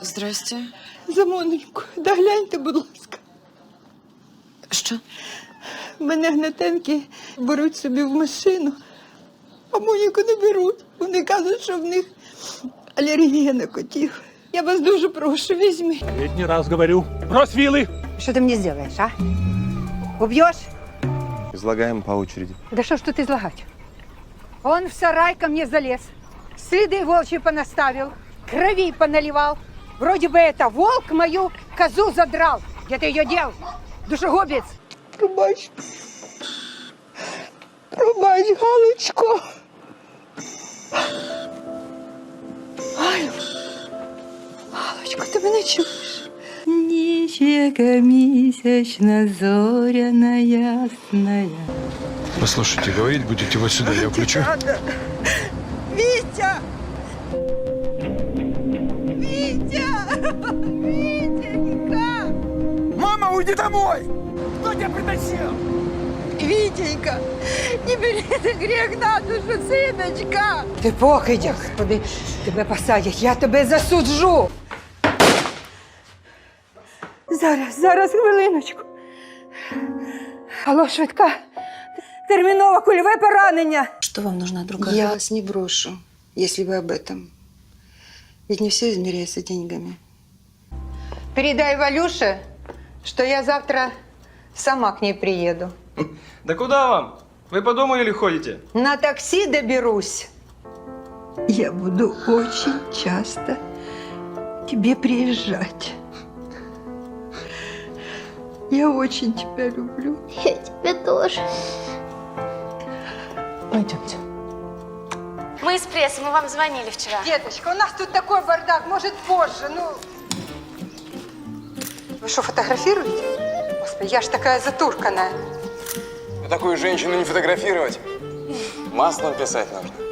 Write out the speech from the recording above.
Здрасте. Замоненько, догляньте, будь ласка. Що? Мене гнатенки беруть собі в машину, а Моніку не беруть. Вони кажуть, що в них алергія на котів. Я вас дуже прошу, візьміть. Третий раз говорю. Брось вилы! Что ты мне сделаешь, а? Убьешь? Излагаем по очереди. Да что ж тут излагать? Он в сарай ко мне залез, следы волчьи понаставил, крови поналивал. Вроде бы это волк мою козу задрал. Где ты ее дел? Душегубец! Пробач. Пробач, Галочко. Галю. Галочко, ти мене чуєш? Ніч, яка місячна, зоряна ясная. Послушайте, говорить будете вот сюда, я включу. Вітенька! Мама, уйди домой! Кто тебя притащил? Вітенька! Не бери ти гріх на душу, синочка! Ти покидя, господи, тебе посадять, я тебе засуджу. Зараз, зараз, хвилиночку. Алло, швидка. Терміново кульове поранення. Что вам нужна другая? Я вас не брошу, если вы об этом. Ведь не все измеряется деньгами. Передай Валюше, что я завтра сама к ней приеду. Да куда вам? Вы по дому или ходите? На такси доберусь. Я буду очень часто к тебе приезжать. Я очень тебя люблю. Я тебя тоже. Пойдемте. Мы из прессы, мы вам звонили вчера. Деточка, у нас тут такой бардак, может, позже, ну... Вы что, фотографируете? Господи, я ж такая затурканная. Такую женщину не фотографировать. Маслом писать нужно.